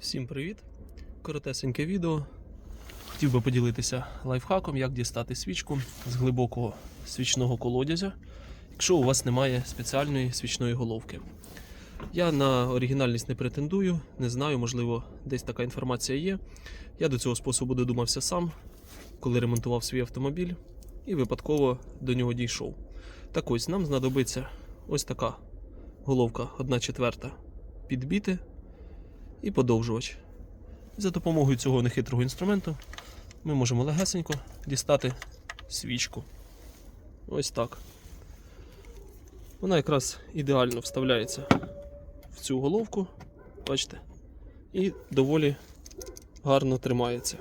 Всім привіт! Коротесеньке відео. Хотів би поділитися лайфхаком, як дістати свічку з глибокого свічного колодязя, якщо у вас немає спеціальної свічної головки. Я на оригінальність не претендую, не знаю, можливо, десь така інформація є. Я до цього способу додумався сам, коли ремонтував свій автомобіль, і випадково до нього дійшов. Так ось нам знадобиться ось така головка 1 четверта підбіти і подовжувач. За допомогою цього нехитрого інструменту ми можемо легесенько дістати свічку. Ось так. Вона якраз ідеально вставляється в цю головку, бачите, і доволі гарно тримається.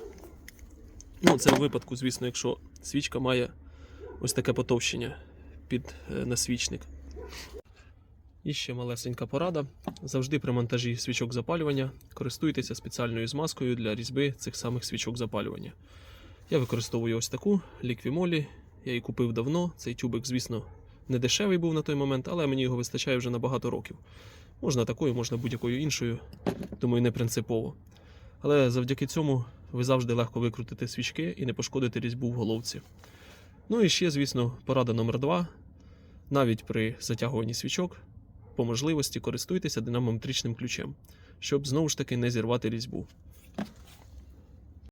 Ну, це в випадку, звісно, якщо свічка має ось таке потовщення під е, насвічник. І ще малесенька порада. Завжди при монтажі свічок запалювання користуйтеся спеціальною змазкою для різьби цих самих свічок запалювання. Я використовую ось таку ліквімолі. Я її купив давно. Цей тюбик, звісно, не дешевий був на той момент, але мені його вистачає вже на багато років. Можна такою, можна будь-якою іншою, думаю, не принципово. Але завдяки цьому ви завжди легко викрутите свічки і не пошкодите різьбу в головці. Ну і ще, звісно, порада номер два. Навіть при затягуванні свічок по можливості користуйтеся динамометричним ключем, щоб знову ж таки не зірвати різьбу.